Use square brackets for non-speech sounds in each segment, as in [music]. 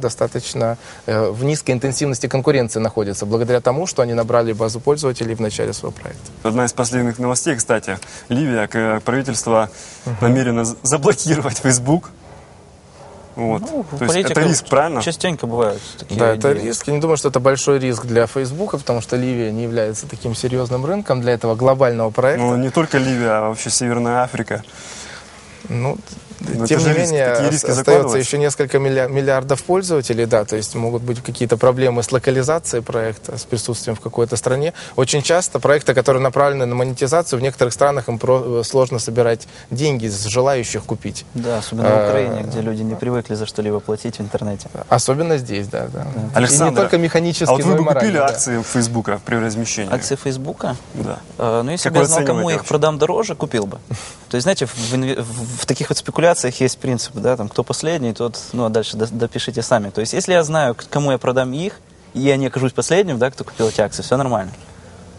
достаточно э, в низкой интенсивности конкуренции находятся, благодаря тому, что они набрали базу пользователей в начале своего проекта. Одна из последних новостей, кстати, Ливия, к- правительство намерено з- заблокировать Facebook. Вот. Ну, То есть это риск, правильно? Частенько бывают такие Да, это идеи. риск. Я не думаю, что это большой риск для Фейсбука, потому что Ливия не является таким серьезным рынком для этого глобального проекта. Ну, не только Ливия, а вообще Северная Африка. Ну, Но тем не же риски, менее, остается еще несколько миллиардов пользователей, да, то есть могут быть какие-то проблемы с локализацией проекта, с присутствием в какой-то стране. Очень часто проекты, которые направлены на монетизацию, в некоторых странах им про- э, сложно собирать деньги с желающих купить. Да, особенно в А, Украине, где люди не привыкли за что-либо платить в интернете. Особенно здесь, да. да. И не Александр, только механически, а вот вы но и бы морально, купили да. акции Фейсбука при размещении? Акции Фейсбука? Да. Э, Ну, если Как бы я знал, кому оцениваете их вообще? продам дороже, купил бы. [laughs] То есть, знаете, в, в- в таких вот спекуляциях есть принцип, да, там, кто последний, тот, ну, а дальше до- допишите сами. То есть, если я знаю, кому я продам их, и я не окажусь последним, да, кто купил эти акции, все нормально.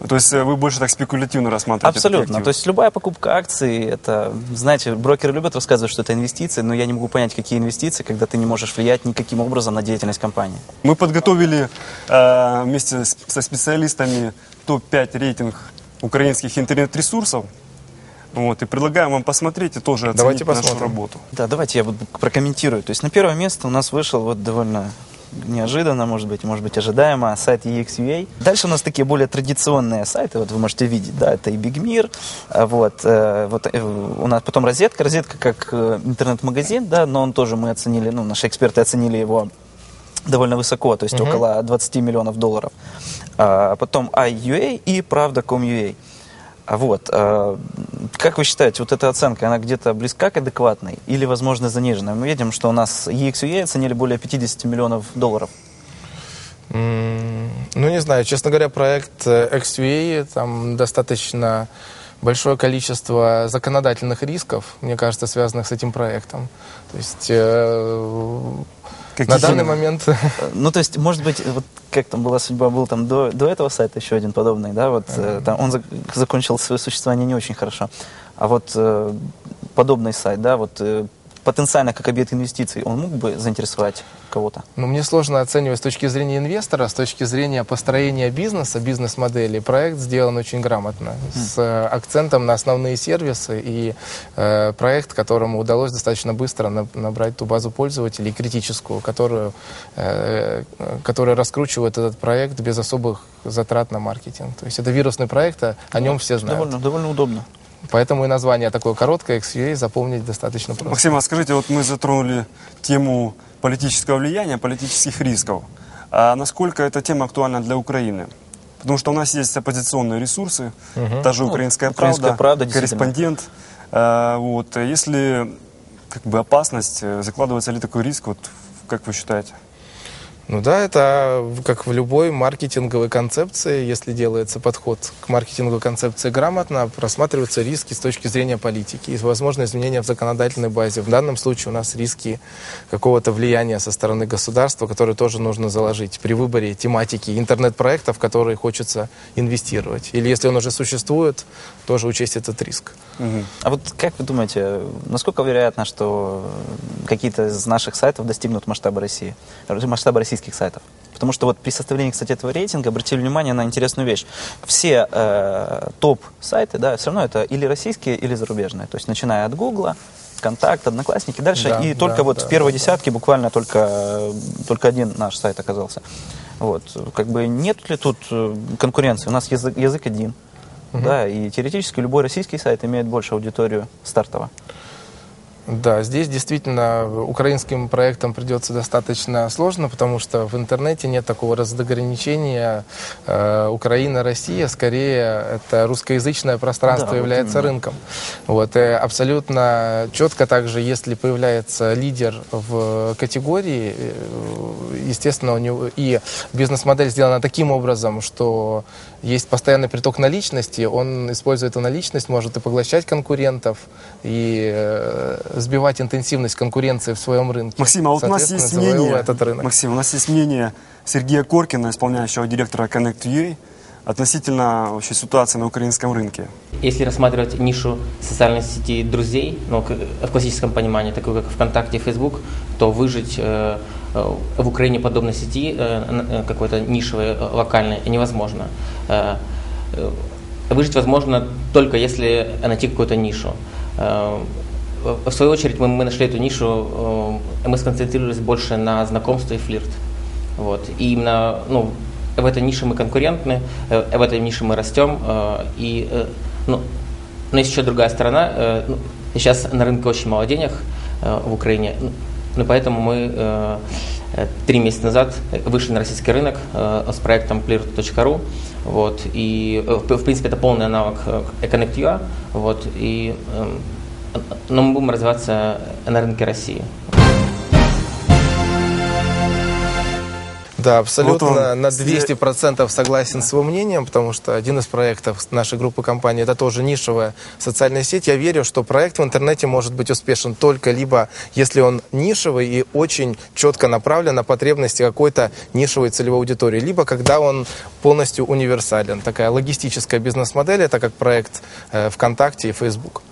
То есть э, вы больше так спекулятивно рассматриваете Абсолютно. То есть любая покупка акций, это, знаете, брокеры любят рассказывать, что это инвестиции, но я не могу понять, какие инвестиции, когда ты не можешь влиять никаким образом на деятельность компании. Мы подготовили э, вместе с- со специалистами топ-5 рейтинг украинских интернет-ресурсов. Вот, и предлагаем вам посмотреть и тоже оценить Давайте нашу посмотрим. работу. Да, давайте я вот прокомментирую. То есть на первое место у нас вышел вот довольно неожиданно, может быть, может быть, ожидаемо, сайт EXUA. Дальше у нас такие более традиционные сайты, вот вы можете видеть, да, это и Бигмир, а вот, э, вот э, у нас потом розетка, розетка как э, интернет-магазин, да, но он тоже мы оценили, ну, наши эксперты оценили его довольно высоко, то есть около 20 миллионов долларов. А потом iUA и Правда.com.ua. А Вот. Как вы считаете, вот эта оценка, она где-то близка к адекватной или, возможно, заниженная? Мы видим, что у нас EXUA оценили более 50 миллионов долларов. Ну, не знаю, честно говоря, проект э, XUA, там достаточно большое количество законодательных рисков, мне кажется, связанных с этим проектом. То есть Каких на данный момент. Э, Ну, то есть, может быть, вот как там была судьба, был там до, до этого сайта еще один подобный, да, вот э, там он зак- закончил свое существование не очень хорошо. А вот э, подобный сайт, да, вот э, потенциально как объект инвестиций, он мог бы заинтересовать кого-то? Ну, мне сложно оценивать с точки зрения инвестора, с точки зрения построения бизнеса, бизнес-модели. Проект сделан очень грамотно, с э, акцентом на основные сервисы и э, проект, которому удалось достаточно быстро на- набрать ту базу пользователей критическую, которую, э, которая раскручивает этот проект без особых затрат на маркетинг. То есть это вирусный проект, а о нем все знают. Довольно, довольно удобно. Поэтому и название такое короткое, XUA, запомнить достаточно просто. Максим, а скажите, вот мы затронули тему политического влияния, политических рисков. А насколько эта тема актуальна для Украины? Потому что у нас есть оппозиционные ресурсы, та же Ну, «Украинская, «Украинская правда», правда», действительно. «Корреспондент». А, вот, если как бы опасность, э, закладывается ли такой риск, вот, как вы считаете? Ну да, это как в любой маркетинговой концепции, если делается подход к маркетинговой концепции грамотно, просматриваются риски с точки зрения политики и, возможно, изменения в законодательной базе. В данном случае у нас риски какого-то влияния со стороны государства, которые тоже нужно заложить при выборе тематики интернет-проектов, в которые хочется инвестировать. Или если он уже существует, тоже учесть этот риск. Мгм. А вот как вы думаете, насколько вероятно, что какие-то из наших сайтов достигнут масштаба России, масштаба российских сайтов? Потому что вот при составлении, кстати, этого рейтинга обратили внимание на интересную вещь. Все э, топ-сайты, да, все равно это или российские, или зарубежные. То есть начиная от Гугла, Контакт, Одноклассники, дальше. Да, и только да, вот да, в первой да, десятке буквально только, только один наш сайт оказался. Вот. Как бы нет ли тут э, конкуренции? У нас язык, язык один. Да, и теоретически любой российский сайт имеет больше аудиторию стартово. Да, здесь действительно украинским проектам придется достаточно сложно, потому что в интернете нет такого разграничения э, Украина, Россия. Скорее, это русскоязычное пространство Да, вот является именно. рынком. Вот, и абсолютно четко также, если появляется лидер в категории, э, естественно, у него и бизнес-модель сделана таким образом, что есть постоянный приток наличности, он, используя эту наличность, может и поглощать конкурентов, и э, сбивать интенсивность конкуренции в своем рынке. Максим, а вот у нас есть мнение, этот рынок. Максим, у нас есть мнение Сергея Коркина, исполняющего директора Connect.ua, относительно вообще ситуации на украинском рынке. Если рассматривать нишу социальной сети друзей, ну, в классическом понимании, такой как ВКонтакте и Facebook, то выжить э, э, в Украине подобной сети, э, какой-то нишевой, локальной, невозможно. Э, Выжить возможно только если найти какую-то нишу. Э, В в свою очередь мы, мы нашли эту нишу, э, мы сконцентрировались больше на знакомстве и флирт. Вот. И именно ну, в этой нише мы конкурентны, э, в этой нише мы растем. э, И, э, ну, но есть еще другая сторона. э, ну, Сейчас на рынке очень мало денег э, в Украине. Ну, поэтому мы э, э, три месяца назад вышли на российский рынок э, с проектом clear.ru. Вот, и, э, в, в принципе, это полный аналог э, Connect.ua. Вот, и, эм, но мы будем развиваться на рынке России. Да, абсолютно Вот он, на все- 200% согласен с его мнением, потому что один из проектов нашей группы компаний это тоже нишевая социальная сеть. Я верю, что проект в интернете может быть успешен только либо если он нишевый и очень четко направлен на потребности какой-то нишевой целевой аудитории, либо когда он полностью универсален. Такая логистическая бизнес-модель, это как проект э, ВКонтакте и Facebook.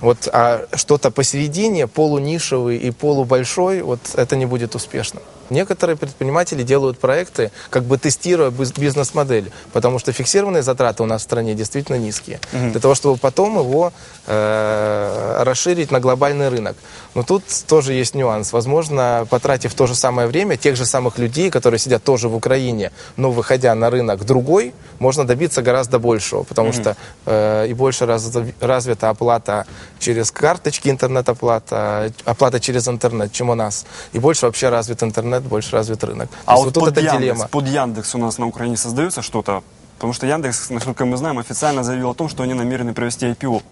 Вот, а что-то посередине, полунишевый и полубольшой, вот это не будет успешно. Некоторые предприниматели делают проекты, как бы тестируя биз- бизнес-модель, потому что фиксированные затраты у нас в стране действительно низкие. Для того, чтобы потом его э, расширить на глобальный рынок. Но тут тоже есть нюанс. Возможно, потратив то же самое время, тех же самых людей, которые сидят тоже в Украине, но выходя на рынок другой, можно добиться гораздо большего, потому что э, и больше раз- развита оплата через карточки, интернет-оплата, оплата через интернет, чем у нас. И больше вообще развит интернет, больше развит рынок. А вот, тут под, эта Яндекс, дилемма. под Яндекс у нас на Украине создается что-то? Потому что Яндекс, насколько мы знаем, официально заявил о том, что они намерены провести IPO.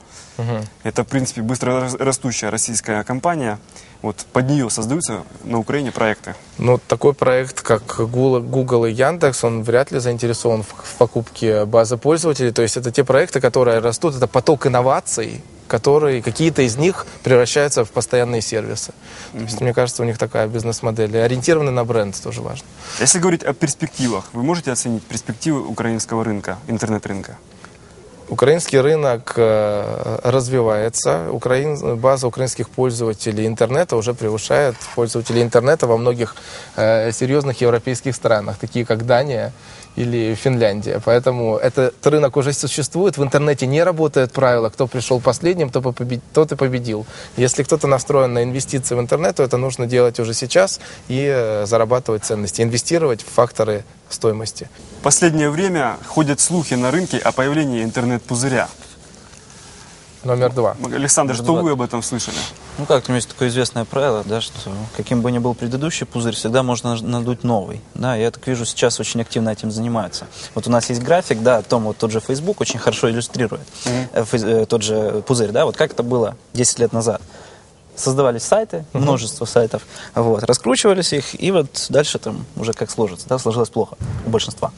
Это, в принципе, быстро рас- растущая российская компания. Вот под нее создаются на Украине проекты. Но такой проект, как Google, и Яндекс, он вряд ли заинтересован в покупке базы пользователей. То есть это те проекты, которые растут, это поток инноваций, которые какие-то из них превращаются в постоянные сервисы. То есть, мне кажется, у них такая бизнес-модель. И ориентированы на бренд тоже важно. Если говорить о перспективах, вы можете оценить перспективы украинского рынка, интернет-рынка? Украинский рынок э, развивается. Украин, база украинских пользователей интернета уже превышает пользователей интернета во многих э, серьезных европейских странах, такие как Дания или Финляндия. Поэтому этот рынок уже существует. В интернете не работает правило, кто пришел последним, то победит, тот и победил. Если кто-то настроен на инвестиции в интернет, то это нужно делать уже сейчас и э, зарабатывать ценности, инвестировать в факторы стоимости. В последнее время ходят слухи на рынке о появлении интернет-пузыря. Номер два. Александр, что два. вы об этом слышали? Ну как, там есть такое известное правило, да, что каким бы ни был предыдущий пузырь, всегда можно надуть новый. Да, я так вижу, сейчас очень активно этим занимаются. Вот у нас есть график, да, о том, вот тот же Facebook очень хорошо иллюстрирует э, фейс- э, тот же пузырь, да, вот как это было 10 лет назад. Создавались сайты, множество сайтов, вот, раскручивались их, и вот дальше там уже как сложится, да, сложилось плохо у большинства.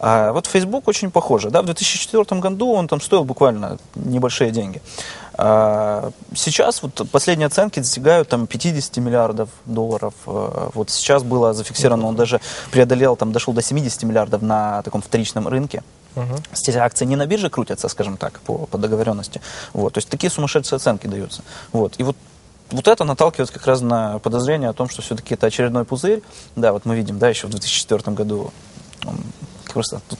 А вот Facebook очень похоже, да, в 2004 году он там стоил буквально небольшие деньги. А сейчас вот последние оценки достигают там 50 миллиардов долларов. Э, Вот сейчас было зафиксировано, он даже преодолел, там дошел до 70 миллиардов на таком вторичном рынке. Эти акции не на бирже крутятся, скажем так, по, по договоренности. Вот, то есть такие сумасшедшие оценки даются. Вот, и вот вот это наталкивает как раз на подозрение о том, что все-таки это очередной пузырь. Да, вот мы видим, да, еще в 2004 году он просто тут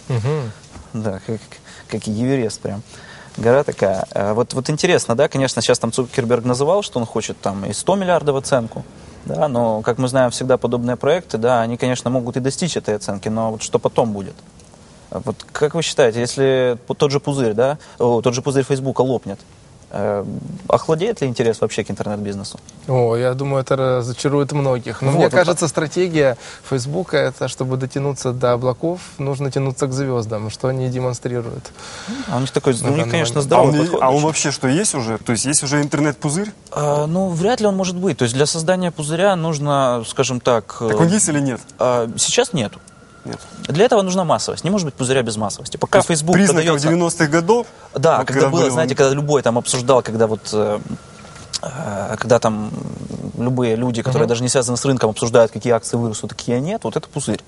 да, как, как Эверест прям. Гора такая. А Вот, вот интересно, да, конечно, сейчас там Цукерберг называл, что он хочет там и 100 миллиардов оценку, да, но, как мы знаем, всегда подобные проекты, да, они, конечно, могут и достичь этой оценки, но вот что потом будет? Вот как вы считаете, если тот же пузырь, да, тот же пузырь Фейсбука лопнет, охладеет ли интерес вообще к интернет-бизнесу? О, я думаю, это разочарует многих. Но Вот, мне вот кажется, стратегия Фейсбука это, чтобы дотянуться до облаков, нужно тянуться к звездам, что они демонстрируют. А у них такой, у данный них, конечно, момент. А здоровый он, подход. а он вообще что, есть уже? То есть есть уже интернет-пузырь? А, ну, вряд ли он может быть. То есть для создания пузыря нужно, скажем так... э, Так он есть или нет? а, сейчас нету. Нет. Для этого нужна массовость. Не может быть пузыря без массовости. Пока То Facebook признаков подается... 90-х годов? Да, вот когда, было, были, знаете, когда любой там обсуждал, когда вот... э, э, когда там любые люди, которые даже не связаны с рынком, обсуждают, какие акции вырастут, какие нет, вот это пузырь.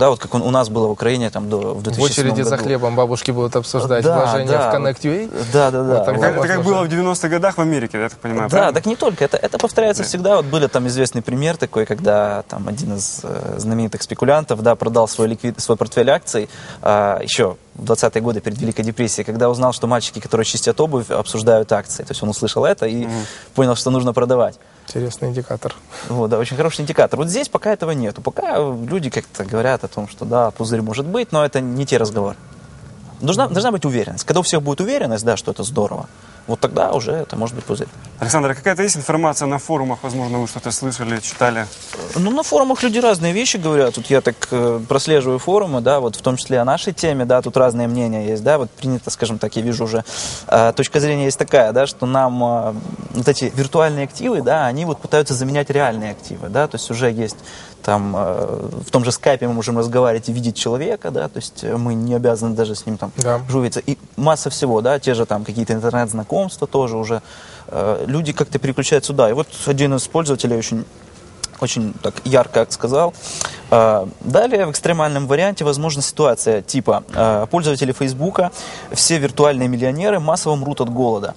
Да, вот как он- у нас было в Украине там до, в 2007 В очереди за году. хлебом бабушки будут обсуждать Да, вложения да, в Connect.ua. Да, да, да. Вот Это как, это как возможно. было в 90-х годах в Америке, я так понимаю, Да, правильно? так не только. Это, это повторяется всегда. Вот были там известный пример такой, когда там один из э, знаменитых спекулянтов, да, продал свой ликвид, свой портфель акций а, еще в 20-е годы перед Великой депрессией, когда узнал, что мальчики, которые чистят обувь, обсуждают акции. То есть он услышал это и понял, что нужно продавать. Интересный индикатор. Вот, да, очень хороший индикатор. Вот здесь пока этого нету. Пока люди как-то говорят о том, что да, пузырь может быть, но это не те разговоры. Должна, должна быть уверенность. Когда у всех будет уверенность, да, что это здорово, вот тогда уже это может быть пузырь. Александр, а какая-то есть информация на форумах, возможно, вы что-то слышали, читали? Ну, на форумах люди разные вещи говорят. Тут я так э, прослеживаю форумы, да, вот в том числе о нашей теме, да, тут разные мнения есть, да, вот принято, скажем так, я вижу уже, э, точка зрения есть такая, да, что нам э, вот эти виртуальные активы, да, они вот пытаются заменять реальные активы, да, то есть уже есть там э, в том же скайпе мы можем разговаривать и видеть человека, да, то есть э, мы не обязаны даже с ним там Да. жувиться. И масса всего, да, те же там какие-то интернет-знакомства тоже уже. Э, люди как-то переключают сюда. И вот один из пользователей очень очень так ярко сказал. Далее в экстремальном варианте возможна ситуация типа пользователи Фейсбука, все виртуальные миллионеры массово мрут от голода,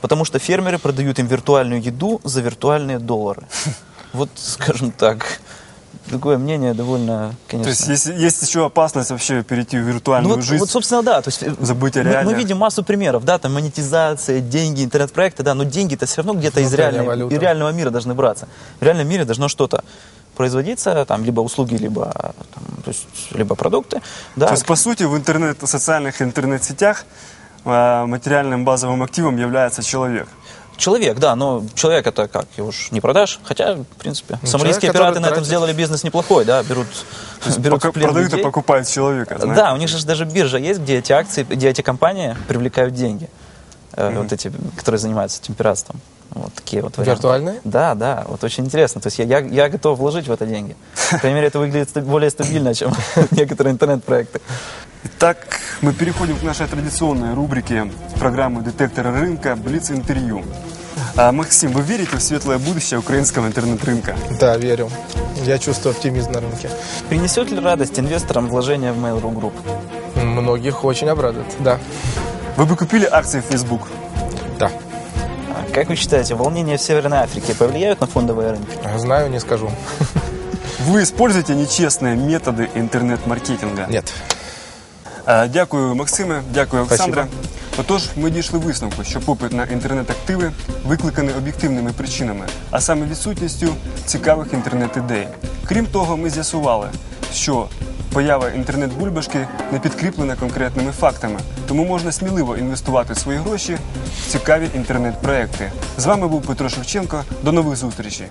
потому что фермеры продают им виртуальную еду за виртуальные доллары. [laughs] Вот, скажем так, такое мнение довольно, конечно... То есть есть, есть еще опасность вообще перейти в Ну виртуальную вот, жизнь? вот, собственно, да. То есть, э, Забыть о мы- мы, реальных. видим массу примеров, да, там монетизация, деньги, интернет-проекты, да, но деньги-то все равно где-то из реальной- валюта. реального мира должны браться. В реальном мире должно что-то производиться, там, либо услуги, либо, там, то есть, либо продукты. Да, То есть, по сути, в интернет, социальных интернет-сетях э, материальным базовым активом является человек. Человек, да, но человек это как, его уж не продашь, хотя, в принципе, Ну, сомалийские человек, пираты на этом тратит. сделали бизнес неплохой, да, берут, берут Пока в плен продают и людей. покупают человека. знаешь? Да, у них же даже биржа есть, где эти акции, где эти компании привлекают деньги. Э, Вот эти, которые занимаются этим пиратством. Вот такие вот варианты. Виртуальные? Да, да, вот очень интересно. То есть я, я, я готов вложить в это деньги. По крайней мере, это выглядит более стабильно, чем [laughs] некоторые интернет-проекты. Итак, мы переходим к нашей традиционной рубрике программы «Детекторы рынка. Блиц-интервью». А, Максим, вы верите в светлое будущее украинского интернет-рынка? Да, верю. Я чувствую оптимизм на рынке. Принесет ли радость инвесторам вложения в Mail.ru Group? Многих очень обрадует. Да. Вы бы купили акции в Facebook? Да. А Как вы считаете, волнения в Северной Африке повлияют на фондовые рынки? Знаю, не скажу. Ви используєте нечесні методи інтернет-маркетинга? Нет. Е, Дякую, Максиме, дякую, Олександре. Спасибо. Отож, ми дійшли висновку, що попит на інтернет-активи викликаний об'єктивними причинами, а саме відсутністю цікавих інтернет-ідей. Крім того, ми з'ясували, що поява інтернет-бульбашки не підкріплена конкретними фактами, тому можна сміливо інвестувати свої гроші в цікаві інтернет-проекти. З вами був Петро Шевченко. До нових зустрічей.